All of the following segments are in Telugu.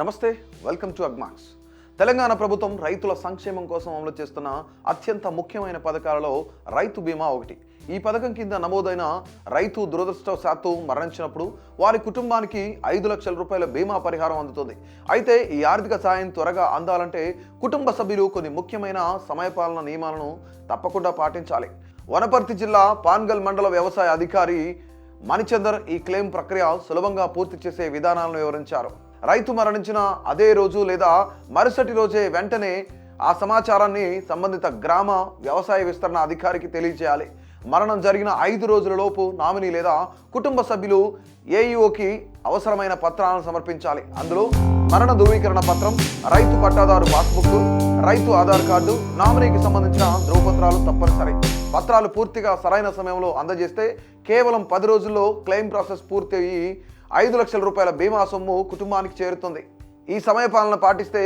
నమస్తే వెల్కమ్ టు అగ్మాక్స్. తెలంగాణ ప్రభుత్వం రైతుల సంక్షేమం కోసం అమలు చేస్తున్న అత్యంత ముఖ్యమైన పథకాలలో రైతు బీమా ఒకటి. ఈ పథకం కింద నమోదైన రైతు దురదృష్టవశాత్తు మరణించినప్పుడు వారి కుటుంబానికి ఐదు లక్షల రూపాయల బీమా పరిహారం అందుతుంది. అయితే ఈ ఆర్థిక సాయం త్వరగా అందాలంటే కుటుంబ సభ్యులు కొన్ని ముఖ్యమైన సమయపాలన నియమాలను తప్పకుండా పాటించాలి. వనపర్తి జిల్లా పాన్గల్ మండల వ్యవసాయ అధికారి మణిచందర్ ఈ క్లెయిమ్ ప్రక్రియ సులభంగా పూర్తి చేసే విధానాలను వివరించారు. రైతు మరణించిన అదే రోజు లేదా మరుసటి రోజే వెంటనే ఆ సమాచారాన్ని సంబంధిత గ్రామ వ్యవసాయ విస్తరణ అధికారికి తెలియజేయాలి. మరణం జరిగిన ఐదు రోజుల లోపు నామినీ లేదా కుటుంబ సభ్యులు ఏఈఓకి అవసరమైన పత్రాలను సమర్పించాలి. అందులో మరణ ధృవీకరణ పత్రం రైతు పట్టాదారు పాస్బుక్ రైతు ఆధార్ కార్డు నామినీకి సంబంధించిన ధ్రువపత్రాలు తప్పనిసరి. పత్రాలు పూర్తిగా సరైన సమయంలో అందజేస్తే కేవలం పది రోజుల్లో క్లెయిమ్ ప్రాసెస్ పూర్తి అయ్యి ఐదు లక్షల రూపాయల బీమా సొమ్ము కుటుంబానికి చేరుతుంది. ఈ సమయపాలన పాటిస్తే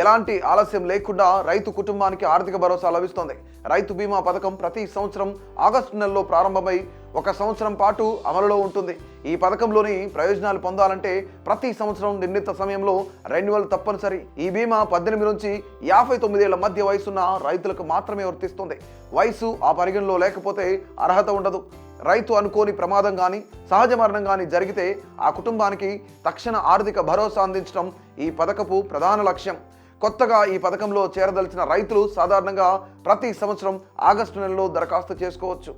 ఎలాంటి ఆలస్యం లేకుండా రైతు కుటుంబానికి ఆర్థిక భరోసా లభిస్తుంది. రైతు బీమా పథకం ప్రతి సంవత్సరం ఆగస్టు నెలలో ప్రారంభమై ఒక సంవత్సరం పాటు అమలులో ఉంటుంది. ఈ పథకంలోని ప్రయోజనాలు పొందాలంటే ప్రతి సంవత్సరం నిర్ణీత సమయంలో రెన్యువల్ తప్పనిసరి. ఈ బీమా పద్దెనిమిది నుంచి యాభై తొమ్మిదేళ్ళ మధ్య వయసున్న రైతులకు మాత్రమే వర్తిస్తుంది. వయసు ఆ పరిగణలో లేకపోతే అర్హత ఉండదు. రైతు అనుకోని ప్రమాదం కానీ సహజ మరణం కానీ జరిగితే ఆ కుటుంబానికి తక్షణ ఆర్థిక భరోసా అందించడం ఈ పథకపు ప్రధాన లక్ష్యం. కొత్తగా ఈ పథకంలో చేరదలిచిన రైతులు సాధారణంగా ప్రతి సంవత్సరం ఆగస్టు నెలలో దరఖాస్తు చేసుకోవచ్చు.